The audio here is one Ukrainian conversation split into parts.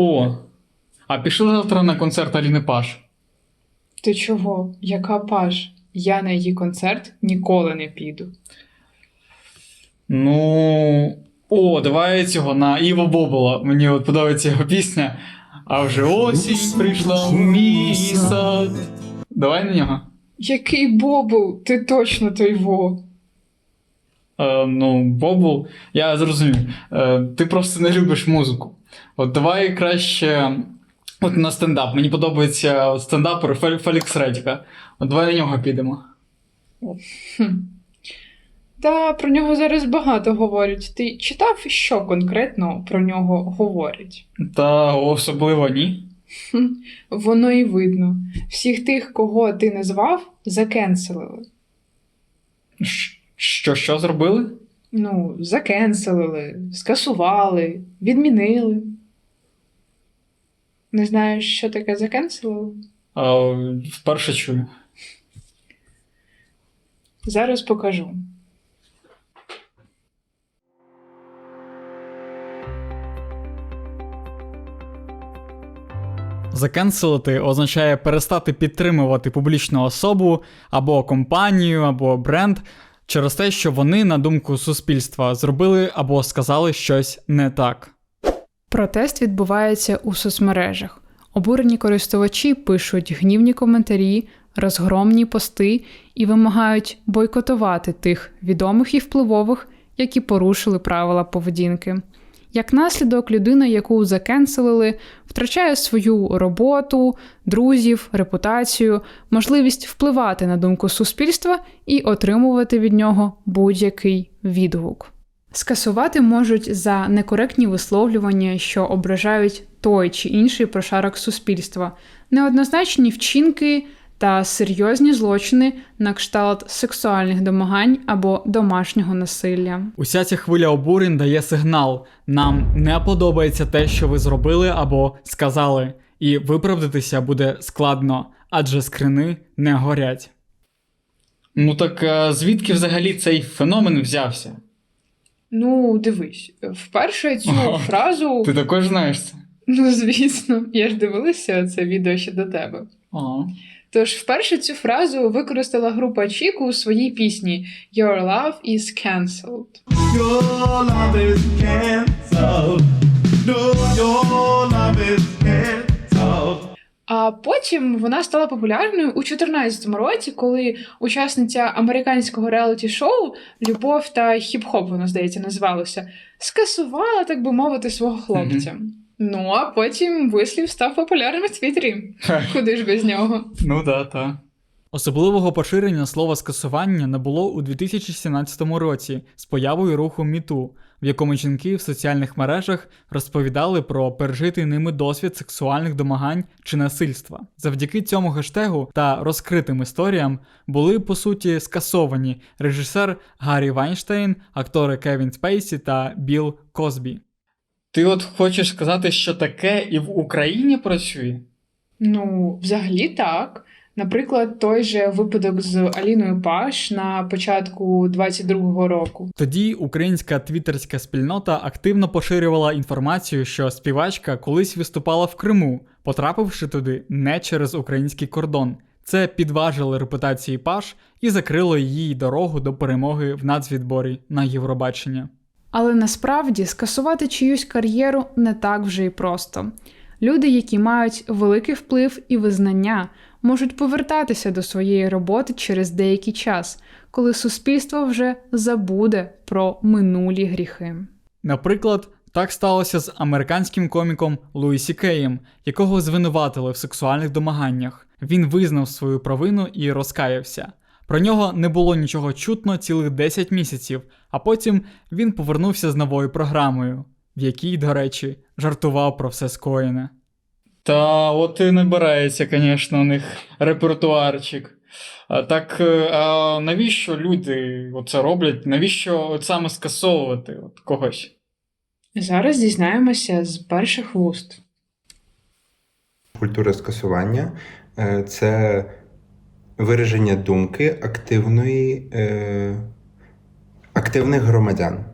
О, а пішли завтра на концерт Аліни Паш. Ти чого? Яка паж? Я на її концерт ніколи не піду. Ну. О, давай цього на Іво Бобола. Мені от подобається його пісня. А вже осінь прийшла у мій сад. Давай на нього. Який бобул? Ти точно той во. Е, ну, Бобул, я зрозумів. Е, ти просто не любиш музику. От давай краще. От на стендап. Мені подобається стендапер Фель- Фелікс Редька. От давай на нього підемо. Хм. Та про нього зараз багато говорять. Ти читав, що конкретно про нього говорять? Та особливо ні. Хм. Воно і видно. Всіх тих, кого ти назвав, закенселили. Що, що зробили? Ну, закенселили, скасували, відмінили. Не знаєш, що таке закенселили? А, вперше чую. Зараз покажу. Закенселити означає перестати підтримувати публічну особу або компанію, або бренд через те, що вони, на думку суспільства, зробили або сказали щось не так. Протест відбувається у соцмережах. Обурені користувачі пишуть гнівні коментарі, розгромні пости і вимагають бойкотувати тих відомих і впливових, які порушили правила поведінки. Як наслідок, людина, яку закенселили, втрачає свою роботу, друзів, репутацію, можливість впливати на думку суспільства і отримувати від нього будь-який відгук. Скасувати можуть за некоректні висловлювання, що ображають той чи інший прошарок суспільства, неоднозначні вчинки та серйозні злочини на кшталт сексуальних домагань або домашнього насилля. Уся ця хвиля обурень дає сигнал: нам не подобається те, що ви зробили або сказали, і виправдатися буде складно, адже скрини не горять. Ну так е, звідки взагалі цей феномен взявся? Ну, дивись, вперше цю Ага. фразу, Ти також знаєш це? ну звісно, я ж дивилася це відео ще до тебе. Ага. Тож вперше цю фразу використала група Чіку у своїй пісні Your love is cancelled. Your love is canceled. No, your love is canceled. А потім вона стала популярною у 2014 році, коли учасниця американського реаліті-шоу Любов та хіп-хоп, воно здається, називалося, скасувала, так би мовити, свого хлопця. Ну а потім вислів став популярним в Твіттері. Куди ж без нього? Ну да, так. Особливого поширення слова скасування не було у 2017 році з появою руху Міту, в якому жінки в соціальних мережах розповідали про пережитий ними досвід сексуальних домагань чи насильства. Завдяки цьому хештегу та розкритим історіям були по суті скасовані режисер Гаррі Вайнштейн, актори Кевін Спейсі та Білл Козбі. Ти от хочеш сказати, що таке і в Україні працює? Ну, взагалі так. Наприклад, той же випадок з Аліною Паш на початку 22-го року. Тоді українська твіттерська спільнота активно поширювала інформацію, що співачка колись виступала в Криму, потрапивши туди не через український кордон. Це підважило репутації Паш і закрило її дорогу до перемоги в нацвідборі на Євробачення. Але насправді скасувати чиюсь кар'єру не так вже й просто. Люди, які мають великий вплив і визнання, можуть повертатися до своєї роботи через деякий час, коли суспільство вже забуде про минулі гріхи. Наприклад, так сталося з американським коміком Луїсі Кеєм, якого звинуватили в сексуальних домаганнях. Він визнав свою провину і розкаявся. Про нього не було нічого чутно цілих 10 місяців, а потім він повернувся з новою програмою, в якій, до речі, жартував про все скоєне. Та от і набирається, звісно, у них репертуарчик. А так, е, а навіщо люди це роблять? Навіщо от саме скасовувати от когось? Зараз дізнаємося з перших вуст. Культура скасування е, це вираження думки активної, е, активних громадян.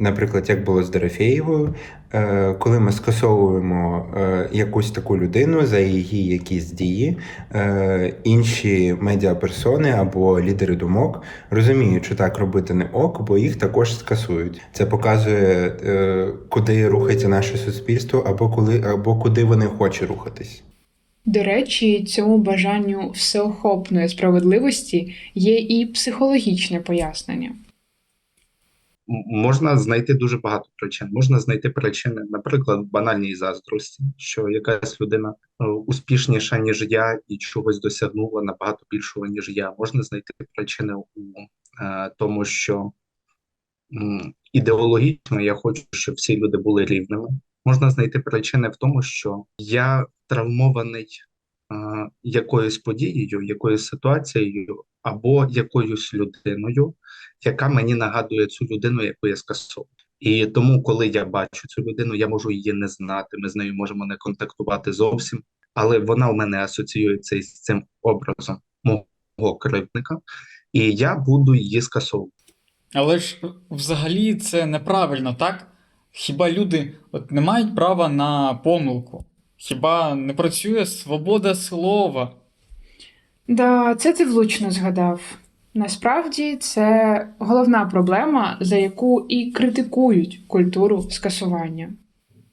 Наприклад, як було з Дорофєєвою, е, коли ми скасовуємо е, якусь таку людину за її якісь дії, е, інші медіаперсони або лідери думок розуміють, що так робити не ок, бо їх також скасують. Це показує, куди рухається наше суспільство, або коли або куди вони хочуть рухатись. До речі, цьому бажанню всеохопної справедливості є і психологічне пояснення. Можна знайти дуже багато причин. Можна знайти причини, наприклад, банальній заздрості, що якась людина е, успішніша, ніж я, і чогось досягнула набагато більшого, ніж я. Можна знайти причини у е, тому, що ідеологічно я хочу, щоб всі люди були рівними. Можна знайти причини в тому, що я травмований якоюсь подією, якоюсь ситуацією або якоюсь людиною, яка мені нагадує цю людину, яку я скасовую. І тому, коли я бачу цю людину, я можу її не знати, ми з нею можемо не контактувати зовсім, але вона в мене асоціюється із цим образом мого кривдника, і я буду її скасовувати. Але ж взагалі це неправильно, так? Хіба люди от не мають права на помилку? Хіба не працює свобода слова? Да, це ти влучно згадав. Насправді це головна проблема, за яку і критикують культуру скасування.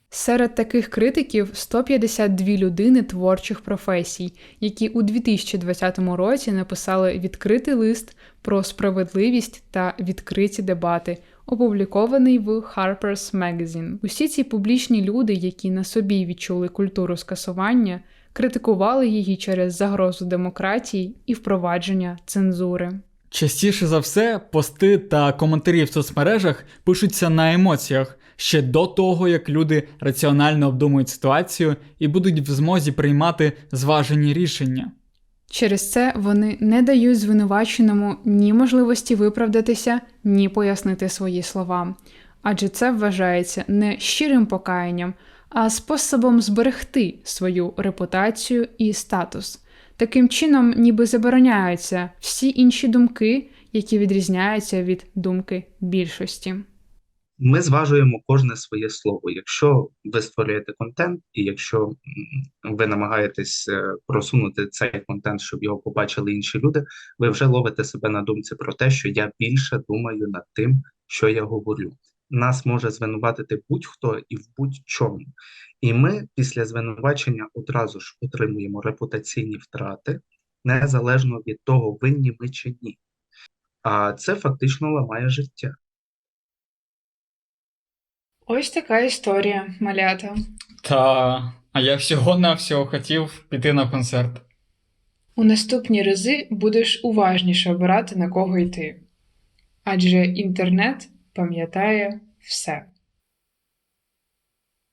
Серед таких критиків 152 людини творчих професій, які у 2020 році написали відкритий лист про справедливість та відкриті дебати, опублікований в Harper's Magazine. Усі ці публічні люди, які на собі відчули культуру скасування, критикували її через загрозу демократії і впровадження цензури. Частіше за все, пости та коментарі в соцмережах пишуться на емоціях ще до того, як люди раціонально обдумують ситуацію і будуть в змозі приймати зважені рішення. Через це вони не дають звинуваченому ні можливості виправдатися, ні пояснити свої слова. Адже це вважається не щирим покаянням, а способом зберегти свою репутацію і статус. Таким чином, ніби забороняються всі інші думки, які відрізняються від думки більшості. Ми зважуємо кожне своє слово. Якщо ви створюєте контент, і якщо ви намагаєтесь е, просунути цей контент, щоб його побачили інші люди, ви вже ловите себе на думці про те, що я більше думаю над тим, що я говорю. Нас може звинуватити будь-хто і в будь-чому. І ми після звинувачення одразу ж отримуємо репутаційні втрати, незалежно від того, винні ми чи ні. А це фактично ламає життя. Ось така історія, малята. Та, а я всього навсього хотів піти на концерт. У наступні рази будеш уважніше обирати на кого йти. Адже інтернет пам'ятає все.